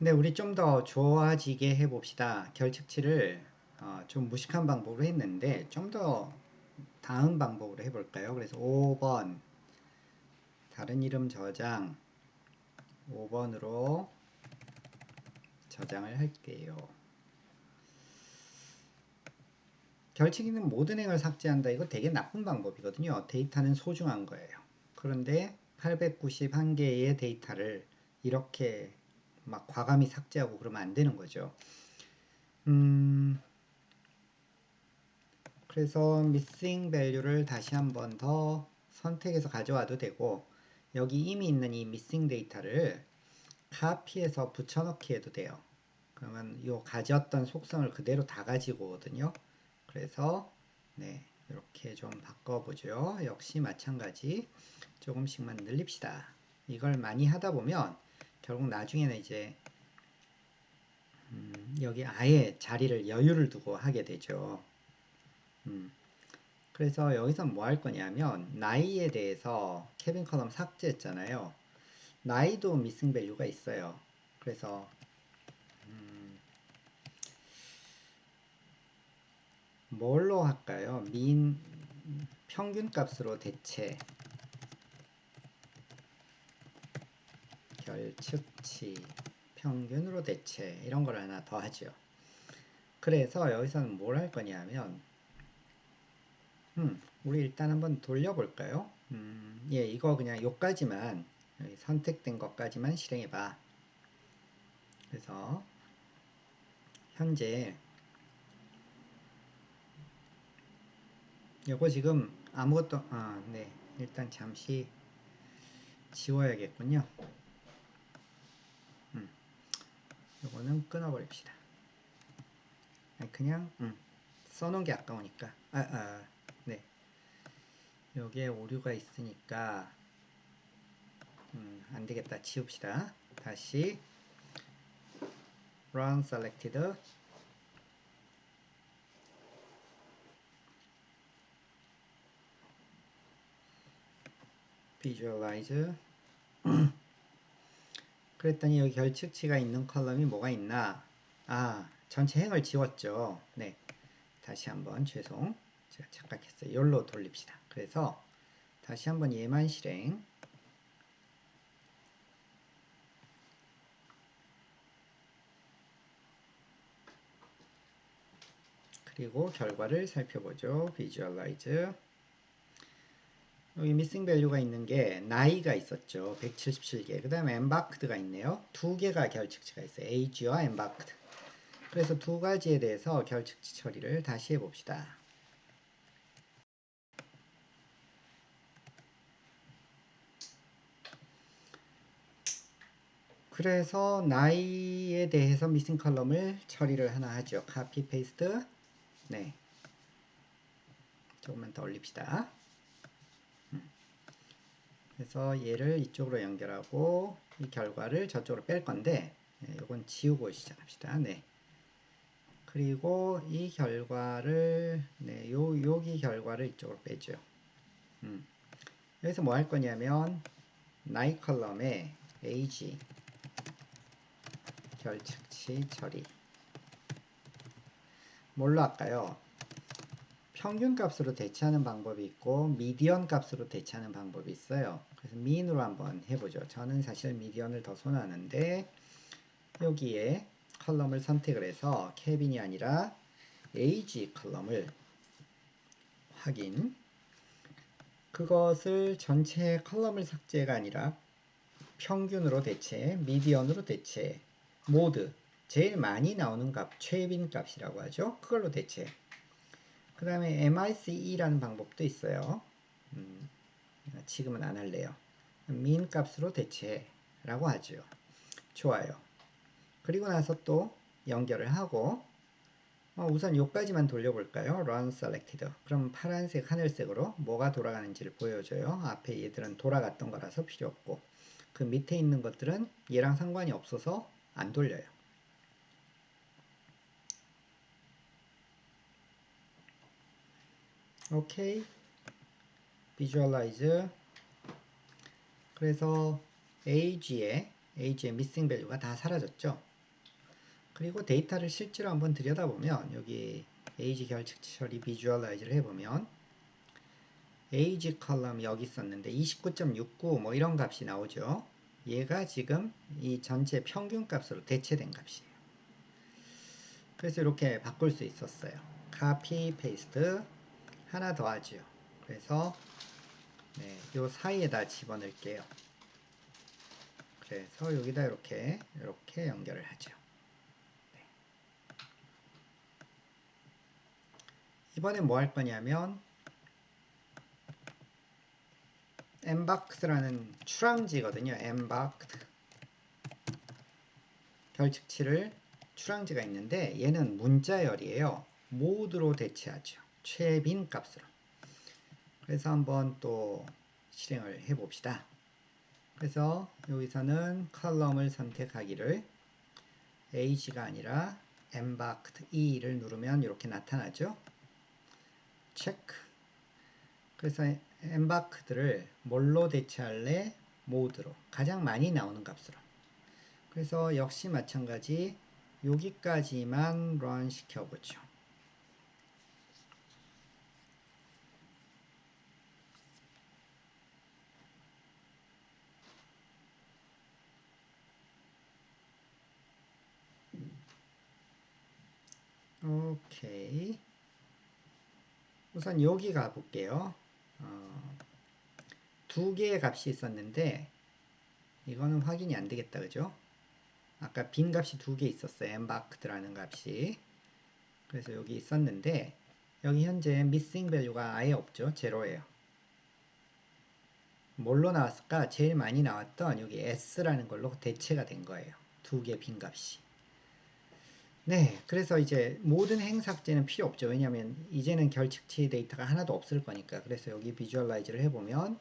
근데 우리 좀 더 좋아지게 해봅시다. 결측치를 어, 좀 무식한 방법으로 했는데 좀 더 다음 방법으로 해볼까요? 그래서 5번 다른 이름 저장 5번으로 저장을 할게요. 결칙 있는 모든 행을 삭제한다. 이거 되게 나쁜 방법이거든요. 데이터는 소중한 거예요. 그런데 891개의 데이터를 이렇게 막 과감히 삭제하고 그러면 안 되는 거죠. 음, 그래서 missing value를 다시 한번 더 선택해서 가져와도 되고 여기 이미 있는 이 missing 데이터를 카피해서 붙여넣기 해도 돼요. 그러면 이 가졌던 속성을 그대로 다 가지고 오거든요. 그래서 네 이렇게 좀 바꿔보죠. 역시 마찬가지 조금씩만 늘립시다. 이걸 많이 하다 보면 결국 나중에는 이제 음, 여기 아예 자리를 여유를 두고 하게 되죠. 음, 그래서 여기서 뭐 할 거냐면 나이에 대해서 케빈 컬럼 삭제했잖아요. 나이도 미싱 밸류가 있어요. 그래서 음, 뭘로 할까요? 민 평균 값으로 대체 결측치 평균으로 대체 이런 걸 하나 더 하죠. 그래서 여기서는 뭘 할 거냐면 음, 우리 일단 한번 돌려볼까요? 음, 예, 이거 그냥 요까지만 선택된 것까지만 실행해봐. 그래서 현재 요거 지금 아무것도 아, 네 일단 잠시 지워야겠군요. 음, 요거는 끊어버립시다. 그냥 음, 써놓은 게 아까우니까. 아, 아, 네. 여기에 오류가 있으니까 음, 안되겠다. 지웁시다. 다시. Run selected. Visualize 그랬더니 여기 결측치가 있는 컬럼이 뭐가 있나? 아 전체 행을 지웠죠. 네. 다시 한번 죄송. 제가 착각했어요. 열로 돌립시다. 그래서 다시 한번 얘만 실행. 그리고 결과를 살펴보죠. Visualize 여기 미싱 밸류가 있는 게 나이가 있었죠. 177개. 그 다음에 embarked가 있네요. 두 개가 결측치가 있어요. age와 embarked. 그래서 두 가지에 대해서 결측치 처리를 다시 해봅시다. 그래서 나이에 대해서 미싱 컬럼을 처리를 하나 하죠. 카피 페이스트. 네. 조금만 더 올립시다. 그래서 얘를 이쪽으로 연결하고 이 결과를 저쪽으로 뺄 건데 네, 이건 지우고 시작합시다. 네. 그리고 이 결과를 네, 요 여기 결과를 이쪽으로 빼죠. 음. 여기서 뭐 할 거냐면 나이 컬럼에 age 결측치 처리 뭘로 할까요? 평균 값으로 대체하는 방법이 있고 미디언 값으로 대체하는 방법이 있어요. 그래서 미인으로 한번 해보죠. 저는 사실 미디언을 더 선호하는데 여기에 컬럼을 선택을 해서 캐빈이 아니라 age 컬럼을 확인 그것을 전체 컬럼을 삭제가 아니라 평균으로 대체, 미디언으로 대체, 모드 제일 많이 나오는 값, 최빈 값이라고 하죠. 그걸로 대체 그 다음에 MICE라는 방법도 있어요. 음, 지금은 안 할래요. 민 값으로 대체라고 하죠. 좋아요. 그리고 나서 또 연결을 하고 어, 우선 요까지만 돌려볼까요? run selected. 그럼 파란색, 하늘색으로 뭐가 돌아가는지를 보여줘요. 앞에 얘들은 돌아갔던 거라서 필요 없고 그 밑에 있는 것들은 얘랑 상관이 없어서 안 돌려요. 오케이 visualize 그래서 age의 age의 missing value가 다 사라졌죠 그리고 데이터를 실제로 한번 들여다보면 여기 에이지 결측 처리 비주얼라이즈를 해보면 에이지 컬럼 여기 있었는데 29.69 뭐 이런 값이 나오죠. 얘가 지금 이 전체 평균 값으로 대체된 값이에요. 그래서 이렇게 바꿀 수 있었어요. 카피 페이스트 하나 더 하죠. 그래서 네, 요 사이에다 집어넣을게요. 그래서 여기다 이렇게 이렇게 연결을 하죠. 네. 이번에 뭐할 거냐면 엠바크드라는 출항지거든요. 엠바크드 결측치를 출항지가 있는데 얘는 문자열이에요. 모드로 대체하죠. 최빈 값으로. 그래서 한번 또 실행을 해 봅시다. 그래서 여기서는 컬럼을 선택하기를 H가 아니라 Embarked E를 누르면 이렇게 나타나죠. 체크. 그래서 Embarked를 뭘로 대체할래? 모드로. 가장 많이 나오는 값으로. 그래서 역시 마찬가지 여기까지만 런 시켜보죠. 오케이. 우선 여기 가볼게요. 어, 두 개의 값이 있었는데 이거는 확인이 안 되겠다 그죠? 아까 빈 값이 두 개 있었어요. 엠바크드라는 값이. 그래서 여기 있었는데 여기 현재 missing value가 아예 없죠. 제로예요. 뭘로 나왔을까? 제일 많이 나왔던 여기 s라는 걸로 대체가 된 거예요. 두 개 빈 값이. 네, 그래서 이제 모든 행삭제는 필요 없죠. 왜냐하면 이제는 결측치 데이터가 하나도 없을 거니까. 그래서 여기 비주얼라이즈를 해보면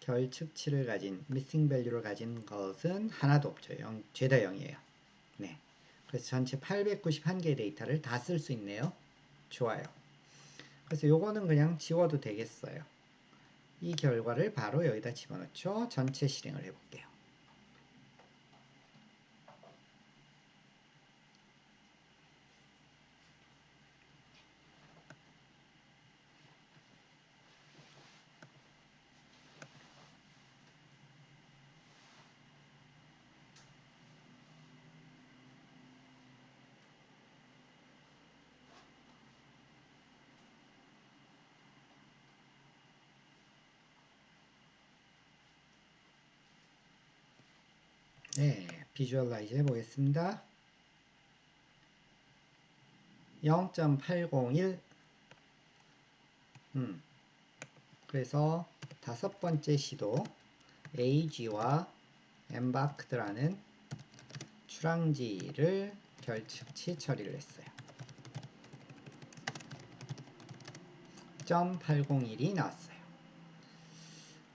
결측치를 가진 missing value를 가진 것은 하나도 없죠. 0, 죄다 0이에요. 네. 그래서 전체 891개의 데이터를 다 쓸 수 있네요. 좋아요. 그래서 요거는 그냥 지워도 되겠어요. 이 결과를 바로 여기다 집어넣죠. 전체 실행을 해볼게요. 네, 비주얼라이즈 해보겠습니다. 0.801 음, 그래서 다섯 번째 시도 AG와 embarked라는 출항지를 결측치 처리를 했어요. 0.801이 나왔어요.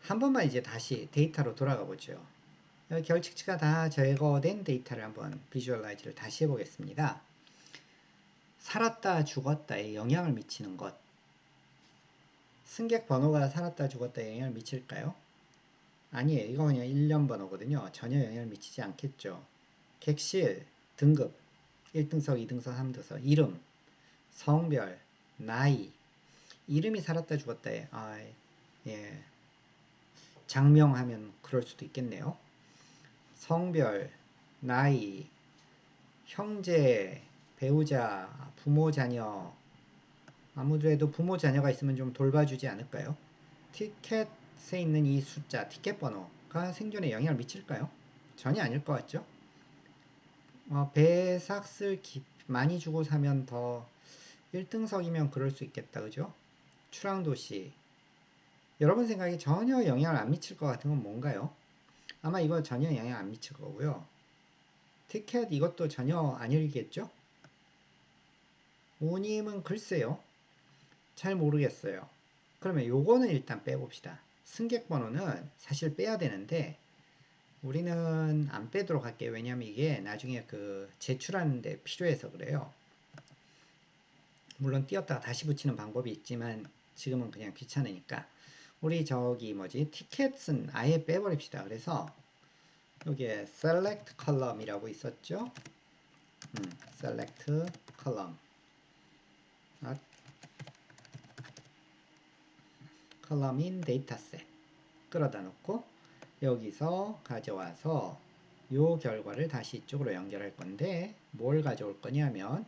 한 번만 이제 다시 데이터로 돌아가 보죠. 결측치가 다 제거된 데이터를 한번 비주얼라이즈를 다시 해보겠습니다. 살았다 죽었다에 영향을 미치는 것 승객 번호가 살았다 죽었다에 영향을 미칠까요? 아니에요. 이거 그냥 1년 번호거든요. 전혀 영향을 미치지 않겠죠. 객실, 등급, 1등석, 2등석, 3등석, 이름, 성별, 나이 이름이 살았다 죽었다에 아, 예. 장명하면 그럴 수도 있겠네요. 성별, 나이, 형제, 배우자, 부모, 자녀 아무래도 부모, 자녀가 있으면 좀 돌봐주지 않을까요? 티켓에 있는 이 숫자, 티켓 번호가 생존에 영향을 미칠까요? 전혀 아닐 것 같죠? 어, 배삭슬 많이 주고 사면 더 1등석이면 그럴 수 있겠다. 그죠? 출항도시 여러분 생각에 전혀 영향을 안 미칠 것 같은 건 뭔가요? 아마 이거 전혀 영향 안 미칠 거고요. 티켓 이것도 전혀 아니겠죠? 오님은 글쎄요. 잘 모르겠어요. 그러면 요거는 일단 빼봅시다. 승객 번호는 사실 빼야 되는데 우리는 안 빼도록 할게요. 왜냐면 이게 나중에 그 제출하는데 필요해서 그래요. 물론 띄었다가 다시 붙이는 방법이 있지만 지금은 그냥 귀찮으니까 우리 저기 뭐지 티켓은 아예 빼버립시다. 그래서 여기에 select column이라고 있었죠. 음, select column. 아, column in dataset. 끌어다 놓고 여기서 가져와서 요 결과를 다시 이쪽으로 연결할 건데 뭘 가져올 거냐면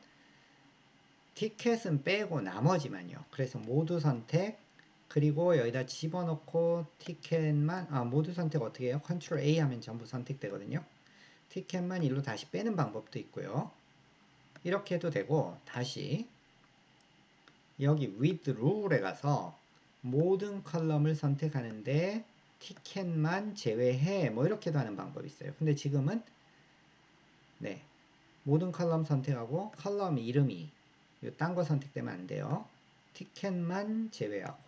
티켓은 빼고 나머지만요. 그래서 모두 선택 그리고 여기다 집어넣고 티켓만 아 모두 선택 어떻게 해요? 컨트롤 A 하면 전부 선택되거든요. 티켓만 일로 다시 빼는 방법도 있고요. 이렇게 해도 되고 다시 여기 with rule에 가서 모든 컬럼을 선택하는데 티켓만 제외해 뭐 이렇게도 하는 방법이 있어요. 근데 지금은 네 모든 컬럼 선택하고 컬럼 이름이 딴 거 선택되면 안 돼요. 티켓만 제외하고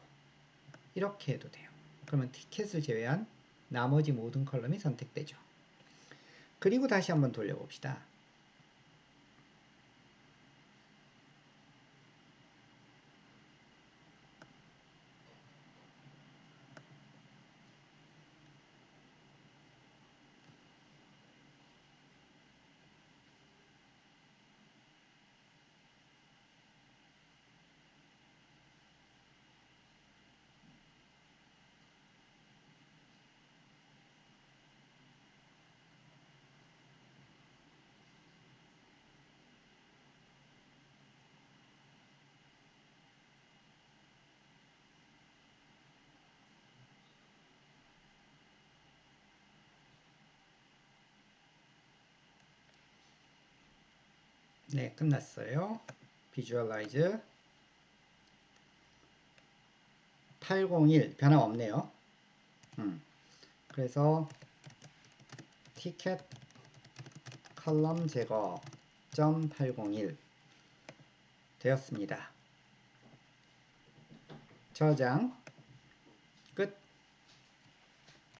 이렇게 해도 돼요. 그러면 티켓을 제외한 나머지 모든 컬럼이 선택되죠. 그리고 다시 한번 돌려봅시다. 네, 끝났어요. 비주얼라이즈 801 변함 없네요. 음. 그래서 티켓 컬럼 제거 .801 되었습니다. 저장